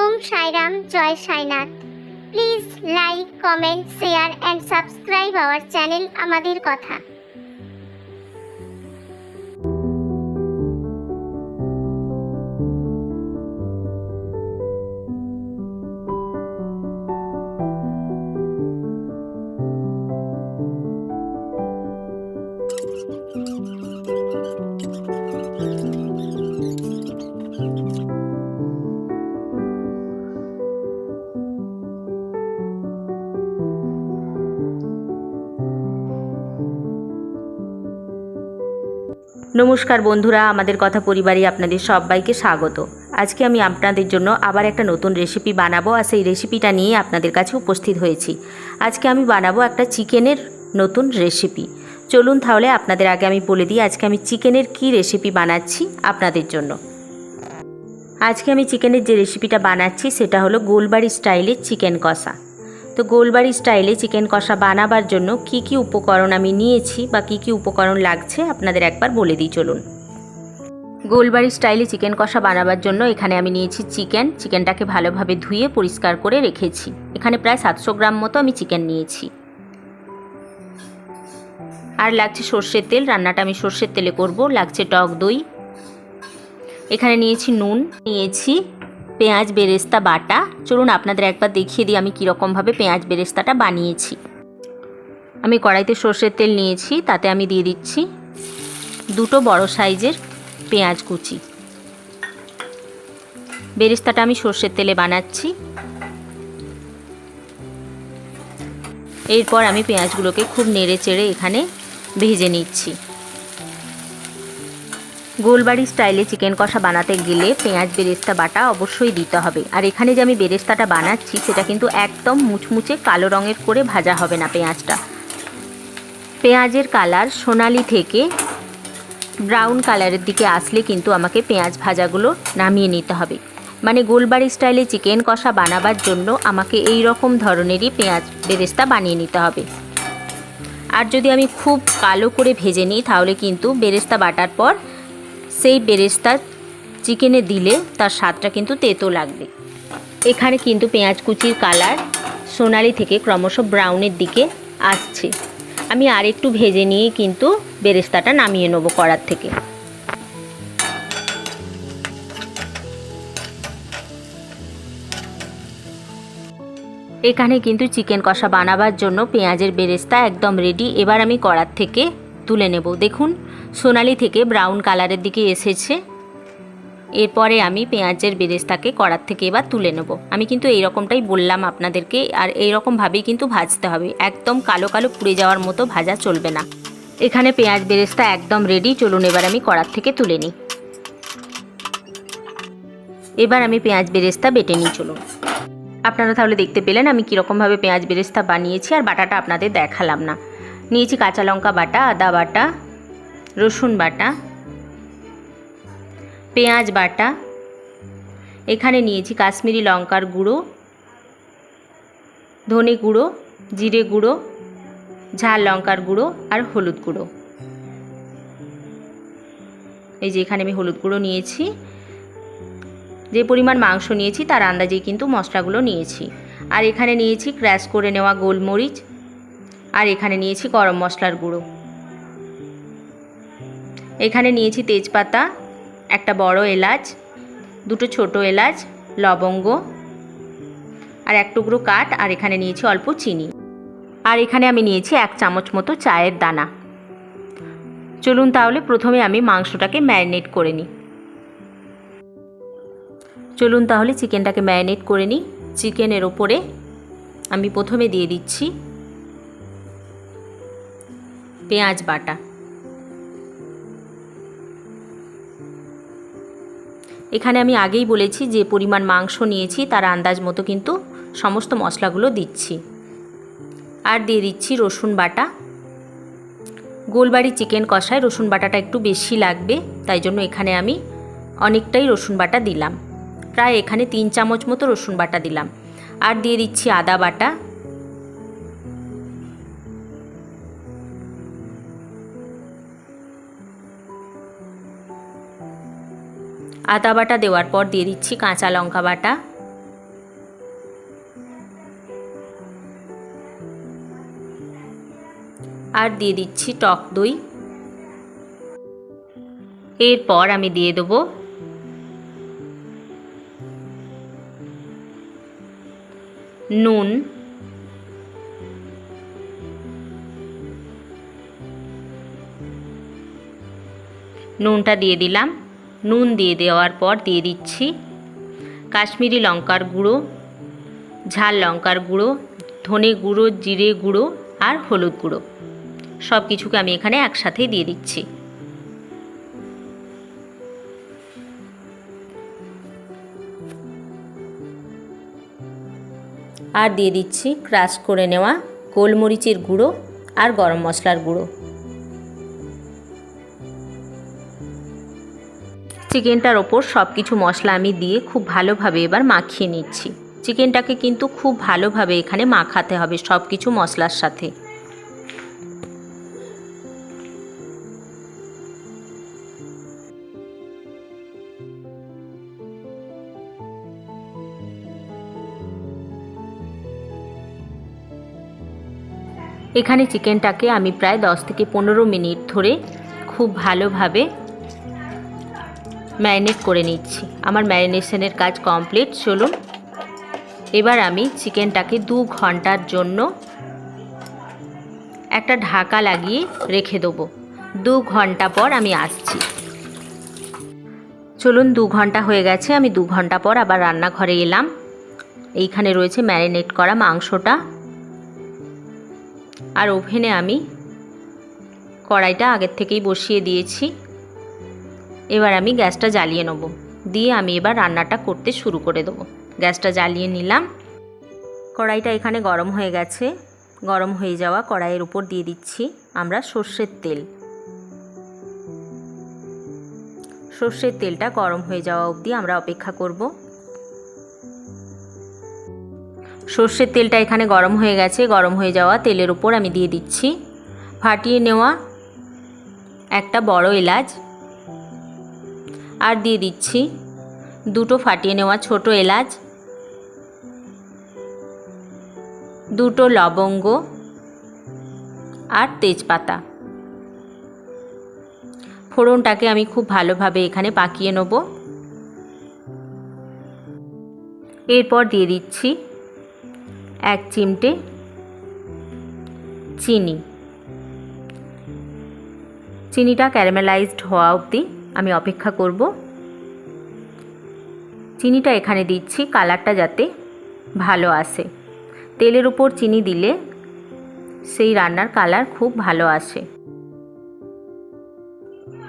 Om Sairam Joy Sainath. Please like comment share and subscribe our channel আমাদের কথা। নমস্কার বন্ধুরা, আমাদের কথা পরিবারে আপনাদের সবাইকে স্বাগত। আজকে আমি আপনাদের জন্য আবার একটা নতুন রেসিপি বানাবো আর সেই রেসিপিটা নিয়ে আপনাদের কাছে উপস্থিত হয়েছি। আজকে আমি বানাবো একটা চিকেনের নতুন রেসিপি চলুন তাহলে আপনাদের আগে আমি বলে দিই, আজকে আমি চিকেনের কি রেসিপি বানাচ্ছি আপনাদের জন্য। আজকে আমি চিকেনের যে রেসিপিটা বানাচ্ছি, সেটা হলো গোলবাড়ি স্টাইলের চিকেন কষা। তো গোলবাড়ি স্টাইলে চিকেন কষা বানাবার জন্য কি কি উপকরণ আমি নিয়েছি বা কি কি উপকরণ লাগছে আপনাদের একবার বলে দিই, চলুন। গোলবাড়ি স্টাইলে চিকেন কষা বানাবার জন্য এখানে আমি নিয়েছি চিকেন। চিকেনটাকে ভালোভাবে ধুয়ে পরিষ্কার করে রেখেছি। এখানে প্রায় সাতশো গ্রাম মতো আমি চিকেন নিয়েছি। আর লাগছে সর্ষের তেল, রান্নাটা আমি সর্ষের তেলে করব। লাগছে টক দই। এখানে নিয়েছি নুন, নিয়েছি পেঁয়াজ বেরেস্তা বাটা। চলুন আপনাদের একবার দেখিয়ে দিই আমি কীরকমভাবে পেঁয়াজ বেরেস্তাটা বানিয়েছি। আমি কড়াইতে সর্ষের তেল নিয়েছি, তাতে আমি দিয়ে দিচ্ছি দুটো বড় সাইজের পেঁয়াজ কুচি। বেরেস্তাটা আমি সর্ষের তেলে বানাচ্ছি। এরপর আমি পেঁয়াজগুলোকে খুব নেড়ে চেড়ে এখানে ভেজে নিচ্ছি। গোলবাড়ি স্টাইলে চিকেন কষা বানাতে গেলে পেঁয়াজ, বেরেস্তা, বাটা অবশ্যই দিতে হবে। আর এখানে যে আমি বেরেস্তাটা বানাচ্ছি, সেটা কিন্তু একদম মুচমুচে কালো রঙের করে ভাজা হবে না পেঁয়াজটা। পেঁয়াজের কালার সোনালি থেকে ব্রাউন কালারের দিকে আসলে কিন্তু আমাকে পেঁয়াজ ভাজাগুলো নামিয়ে নিতে হবে। মানে গোলবাড়ি স্টাইলে চিকেন কষা বানাবার জন্য আমাকে এই রকম ধরনেরই পেঁয়াজ, বেরেস্তা বানিয়ে নিতে হবে। আর যদি আমি খুব কালো করে ভেজে নিই, তাহলে কিন্তু বেরেস্তা বাটার পর সেই বেরেস্তা চিকেনে দিলে তার স্বাদটা কিন্তু তেতো লাগবে। এখানে কিন্তু পেঁয়াজ কুচির কালার সোনালি থেকে ক্রমশ ব্রাউনের দিকে আসছে। আমি আর একটু ভেজে নিয়ে কিন্তু বেরেস্তাটা নামিয়ে নেব কড়ার থেকে। এখানে কিন্তু চিকেন কষা বানাবার জন্য পেঁয়াজের বেরেস্তা একদম রেডি এবার আমি কড়ার থেকে তুলে নেব। দেখুন, সোনালি থেকে ব্রাউন কালারের দিকে এসেছে। এরপরে আমি পেঁয়াজের বেরেস্তাকে কড়ার থেকে এবার তুলে নেব। আমি কিন্তু এই রকমটাই বললাম আপনাদেরকে, আর এই রকমভাবেই কিন্তু ভাজতে হবে। একদম কালো কালো পুড়ে যাওয়ার মতো ভাজা চলবে না। এখানে পেঁয়াজ বেরেস্তা একদম রেডি চলুন এবার আমি কড়ার থেকে তুলে নিই। এবার আমি পেঁয়াজ বেরেস্তা বেটে নিই, চলুন। আপনারা তাহলে দেখতে পেলেন আমি কীরকমভাবে পেঁয়াজ বেরেস্তা বানিয়েছি, আর বাটাটা আপনাদের দেখালাম না। নিয়েছি কাঁচা লঙ্কা বাটা, আদা বাটা, রসুন বাটা, পেঁয়াজ বাটা। এখানে নিয়েছি কাশ্মীরি লঙ্কার গুঁড়ো, ধনে গুঁড়ো, জিরে গুঁড়ো, ঝাল লঙ্কার গুঁড়ো আর হলুদ গুঁড়ো। এই যে এখানে আমি হলুদ গুঁড়ো নিয়েছি। যে পরিমাণ মাংস নিয়েছি তার আন্দাজেই কিন্তু মশলাগুলো নিয়েছি। আর এখানে নিয়েছি ক্র্যাশ করে নেওয়া গোলমরিচ আর এখানে নিয়েছি গরম মশলার গুঁড়ো। এখানে নিয়েছি তেজপাতা, একটা বড় এলাচ, দুটো ছোট এলাচ, লবঙ্গ আর এক টুকরো কাঠ আর এখানে নিয়েছি অল্প চিনি। আর এখানে আমি নিয়েছি এক চামচ মতো চায়ের দানা। চলুন তাহলে প্রথমে আমি মাংসটাকে ম্যারিনেট করে নিই। চলুন তাহলে চিকেনটাকে ম্যারিনেট করে নিই। চিকেনের ওপরে আমি প্রথমে দিয়ে দিচ্ছি পেঁয়াজ বাটা। এখানে আমি আগেই বলেছি যে পরিমাণ মাংস নিয়েছি, তার আন্দাজ মতো কিন্তু সমস্ত মশলাগুলো দিচ্ছি। আর দিয়ে দিচ্ছি রসুন বাটা। গোলবাড়ি চিকেন কষায় রসুন বাটাটা একটু বেশি লাগবে, তাই জন্য এখানে আমি অনেকটাই রসুন বাটা দিলাম। প্রায় এখানে তিন চামচ মতো রসুন বাটা দিলাম। আর দিয়ে দিচ্ছি আদা বাটা। আদা বাটা দেওয়ার পর দিয়ে দিচ্ছি কাঁচা লঙ্কা বাটা। আর দিয়ে দিচ্ছি টক দই। এরপর আমি দিয়ে দেবো নুন। নুনটা দিয়ে দিলাম। নুন দিয়ে দেওয়ার পর দিয়ে দিচ্ছি। কাশ্মীরি লঙ্কার গুঁড়ো, ঝাল লঙ্কার গুঁড়ো, ধনে গুঁড়ো, জিরে গুঁড়ো আর হলুদ গুঁড়ো। সব কিছুকে আমি এখানে একসাথেই দিয়ে দিচ্ছি। আর দিয়ে দিচ্ছি ক্রাশ করে নেওয়া গোলমরিচের গুঁড়ো আর গরম মশলার গুঁড়ো। চিকেনটার ওপর সব কিছু মশলা আমি দিয়ে খুব ভালোভাবে এবার মাখিয়ে নিচ্ছি। চিকেনটাকে কিন্তু খুব ভালোভাবে এখানে মাখাতে হবে সব কিছু মশলার সাথে। এখানে চিকেনটাকে আমি প্রায় দশ থেকে পনেরো মিনিট ধরে খুব ভালোভাবে ম্যারিনেট করে নিচ্ছি। আমার ম্যারিনেশনের কাজ কমপ্লিট, চলুন। এবার আমি চিকেনটাকে দু ঘণ্টার জন্য একটা ঢাকা লাগিয়ে রেখে দেবো। দু ঘণ্টা পর আমি আসছি। চলুন, দু ঘণ্টা হয়ে গেছে, আমি দু ঘণ্টা পর আবার রান্নাঘরে এলাম। এইখানে রয়েছে ম্যারিনেট করা মাংসটা। আর ওভেনে আমি কড়াইটা আগের থেকেই বসিয়ে দিয়েছি। এবার আমি গ্যাসটা জ্বালিয়ে নেব। দিয়ে আমি এবার রান্নাটা করতে শুরু করে দেবো। গ্যাসটা জ্বালিয়ে নিলাম। কড়াইটা এখানে গরম হয়ে গেছে। গরম হয়ে যাওয়া কড়াইয়ের উপর দিয়ে দিচ্ছি আমরা সর্ষের তেল। সর্ষের তেলটা গরম হয়ে যাওয়া অবধি আমরা অপেক্ষা করব। সর্ষের তেলটা এখানে গরম হয়ে গেছে। গরম হয়ে যাওয়া তেলের উপর আমি দিয়ে দিচ্ছি। ফাটিয়ে নেওয়া একটা বড় এলাচ আর দিয়ে দিচ্ছি। দুটো ফাটিয়ে নেওয়া ছোট এলাচ, দুটো লবঙ্গ আর তেজপাতা। ফোড়নটাকে আমি খুব ভালোভাবে এখানে পাকিয়ে নেব। এরপর দিয়ে দিচ্ছি এক চিমটে চিনি। চিনিটা ক্যারামেলাইজড হওয়া অবধি আমি অপেক্ষা করব। চিনিটা এখানে দিচ্ছি, কালারটা যাতে ভালো আসে। তেলের উপর চিনি দিলে সেই রান্নার কালার খুব ভালো আসে।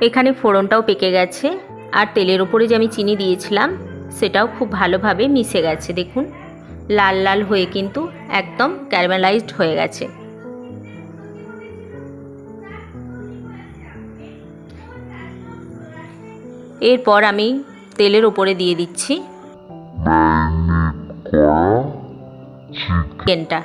এখানে ফোড়নটাও পেকে গেছে আর তেলের উপরে যে আমি চিনি দিয়েছিলাম, সেটাও খুব ভালোভাবে মিশে গেছে। দেখুন, লাল লাল হয়ে কিন্তু একদম ক্যারামেলাইজড হয়ে গেছে। এরপর আমি তেলের ওপরে দিয়ে দিচ্ছি। চিকেনটা।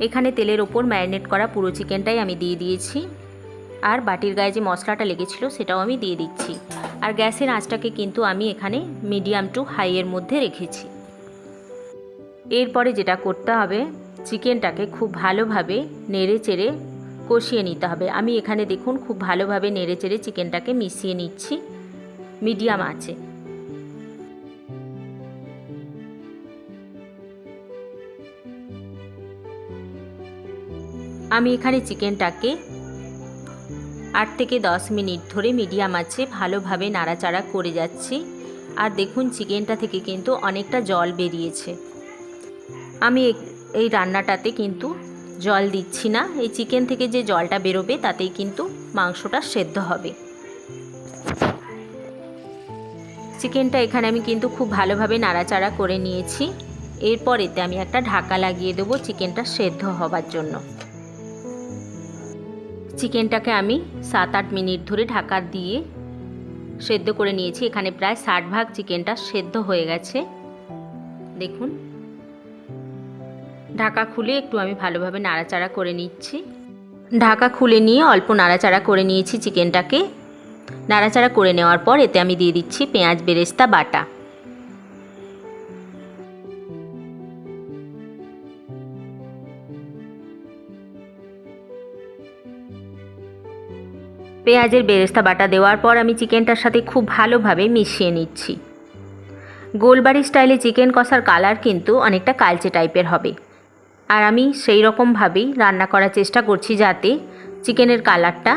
এখানে তেলের ওপর ম্যারিনেট করা পুরো চিকেনটাই আমি দিয়ে দিয়েছি। আর বাটির গায়ে যে মশলাটা লেগেছিল সেটাও আমি দিয়ে দিচ্ছি। আর গ্যাসের আঁচটাকে কিন্তু আমি এখানে মিডিয়াম টু হাইয়ের মধ্যে রেখেছি। এরপরে যেটা করতে হবে, চিকেনটাকে খুব ভালোভাবে নেড়ে চেড়ে কষিয়ে নিতে হবে। আমি এখানে দেখুন, খুব ভালোভাবে নেড়ে চেড়ে চিকেনটাকে মিশিয়ে নিচ্ছি মিডিয়াম আছে আমি এখানে চিকেনটাকে আট থেকে দশ মিনিট ধরে মিডিয়াম আছে, ভালোভাবে নাড়াচাড়া করে যাচ্ছি। আর দেখুন, চিকেনটা থেকে কিন্তু অনেকটা জল বেরিয়েছে। আমি এই রান্নাটাতে কিন্তু জল দিচ্ছি না। এই চিকেন থেকে যে জলটা বেরোবে, তাতেই কিন্তু মাংসটা সেদ্ধ হবে। চিকেনটা এখানে আমি কিন্তু খুব ভালোভাবে নাড়াচাড়া করে নিয়েছি। এরপর এতে আমি একটা ঢাকা লাগিয়ে দেবো চিকেনটা সেদ্ধ হবার জন্য। চিকেনটাকে আমি সাত আট মিনিট ধরে ঢাকা দিয়ে সেদ্ধ করে নিয়েছি। এখানে প্রায় ষাট ভাগ চিকেনটা সেদ্ধ হয়ে গেছে। দেখুন। ঢাকা খুলে একটু আমি ভালোভাবে নাড়াচাড়া করে নিচ্ছি। ঢাকা খুলে নিয়ে অল্প নাড়াচাড়া করে নিয়েছি চিকেনটাকে। নাড়াচাড়া করে নেওয়ার পর এতে আমি দিয়ে দিচ্ছি পেঁয়াজ, বেরেস্তা, বাটা। পেঁয়াজের বেরেস্তা বাটা দেওয়ার পর আমি চিকেনটার সাথে খুব ভালোভাবে মিশিয়ে নিচ্ছি। গোলবাড়ি স্টাইলে চিকেন কষার কালার কিন্তু অনেকটা কালচে টাইপের হবে। আর আমি সেই রকমভাবেই রান্না করার চেষ্টা করছি যাতে চিকেনের কালারটা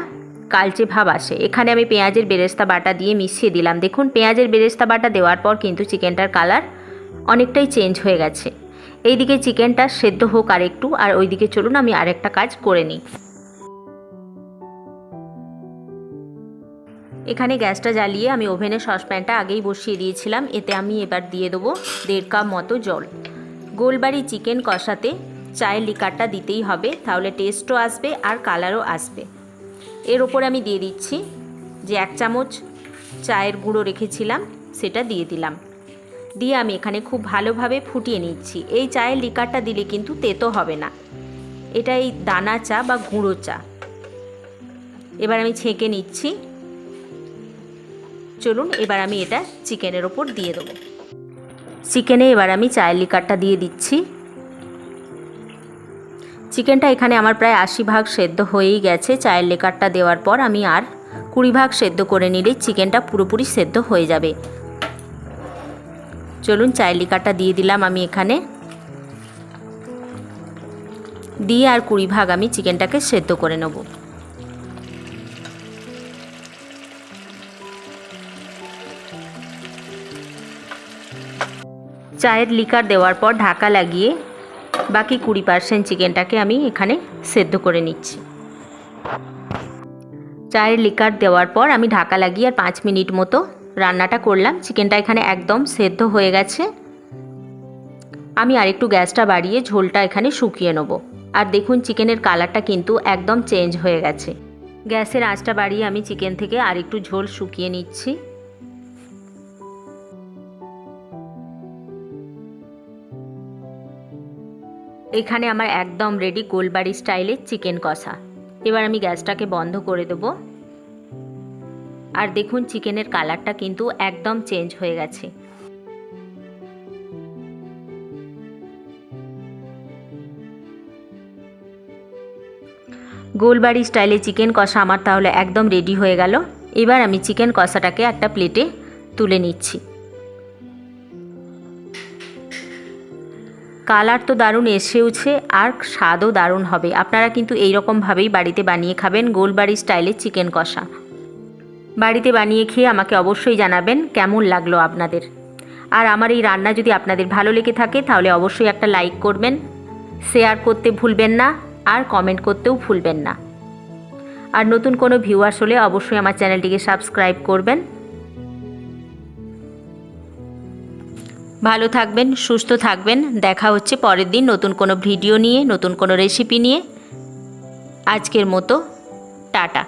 কালচে ভাব আসে। এখানে আমি পেঁয়াজের বেরেস্তা বাটা দিয়ে মিশিয়ে দিলাম। দেখুন, পেঁয়াজের বেরেস্তা বাটা দেওয়ার পর কিন্তু চিকেনটার কালার অনেকটাই চেঞ্জ হয়ে গেছে। এইদিকে চিকেনটা সেদ্ধ হোক আর একটু, আর ওইদিকে চলুন আমি আরেকটা কাজ করে নিই। এখানে গ্যাসটা জ্বালিয়ে আমি ওভেনে সসপ্যানটা আগেই বসিয়ে দিয়েছিলাম। এতে আমি এবার দিয়ে দেবো দেড় কাপ মতো জল। গোলবাড়ি চিকেন কষাতে চায়ের লিকারটা দিতেই হবে, তাহলে টেস্টও আসবে আর কালারও আসবে। এর ওপর আমি দিয়ে দিচ্ছি যে এক চামচ চায়ের গুঁড়ো রেখেছিলাম, সেটা দিয়ে দিলাম। দিয়ে আমি এখানে খুব ভালোভাবে ফুটিয়ে নিচ্ছি। এই চায়ের লিকারটা দিলে কিন্তু তেতো হবে না। এটা এই দানা চা বা গুঁড়ো চা। এবার আমি ছেঁকে নিচ্ছি। চলুন, এবার আমি এটা চিকেনের ওপর দিয়ে দেবো। চিকেনে এবার আমি চায়ের লিকারটা দিয়ে দিচ্ছি। চিকেনটা এখানে আমার প্রায় আশি ভাগ সেদ্ধ হয়েই গেছে। চায়ের লিকারটা দেওয়ার পর আমি আর কুড়ি ভাগ সেদ্ধ করে নিলে চিকেনটা পুরোপুরি সেদ্ধ হয়ে যাবে। চলুন, চায়ের লিকারটা দিয়ে দিলাম আমি এখানে। দিয়ে আর কুড়ি ভাগ আমি চিকেনটাকে সেদ্ধ করে নেব। চায়ের লিকার দেওয়ার পর ঢাকা লাগিয়ে বাকি কুড়ি পার্সেন্ট চিকেনটাকে আমি এখানে সেদ্ধ করে নিচ্ছি। চায়ের লিকার দেওয়ার পর আমি ঢাকা লাগিয়ে আর পাঁচ মিনিট মতো রান্নাটা করলাম। চিকেনটা এখানে একদম সেদ্ধ হয়ে গেছে। আমি আরেকটু গ্যাসটা বাড়িয়ে ঝোলটা এখানে শুকিয়ে নেব। আর দেখুন চিকেনের কালারটা কিন্তু একদম চেঞ্জ হয়ে গেছে। গ্যাসের আঁচটা বাড়িয়ে আমি চিকেন থেকে আরেকটু ঝোল শুকিয়ে নিচ্ছি। এখানে আমার একদম রেডি গোলবাড়ি স্টাইলের চিকেন কষা। এবার আমি গ্যাসটাকে বন্ধ করে দেব। আর দেখুন চিকেনের কালারটা কিন্তু একদম চেঞ্জ হয়ে গেছে। গোলবাড়ি স্টাইলে চিকেন কষা আমার তাহলে একদম রেডি হয়ে গেল। এবার আমি চিকেন কষাটাকে একটা প্লেটে তুলে নিচ্ছি। কালার তো দারুণ এসেওছে আর স্বাদও দারুণ হবে। আপনারা কিন্তু এই রকমভাবেই বাড়িতে বানিয়ে খাবেন গোলবাড়ি স্টাইলে চিকেন কষা। বাড়িতে বানিয়ে খেয়ে আমাকে অবশ্যই জানাবেন কেমন লাগল আপনাদের। আর আমার এই রান্না যদি আপনাদের ভালো লেগে থাকে তাহলে অবশ্যই একটা লাইক করবেন, শেয়ার করতে ভুলবেন না আর কমেন্ট করতেও ভুলবেন না। আর নতুন কোনো ভিউয়ার্স হলে অবশ্যই আমার চ্যানেলটিকে সাবস্ক্রাইব করবেন। ভালো থাকবেন, সুস্থ থাকবেন। দেখা হচ্ছে পরের দিন নতুন কোনো ভিডিও নিয়ে, নতুন কোনো রেসিপি নিয়ে। আজকের মতো, টাটা।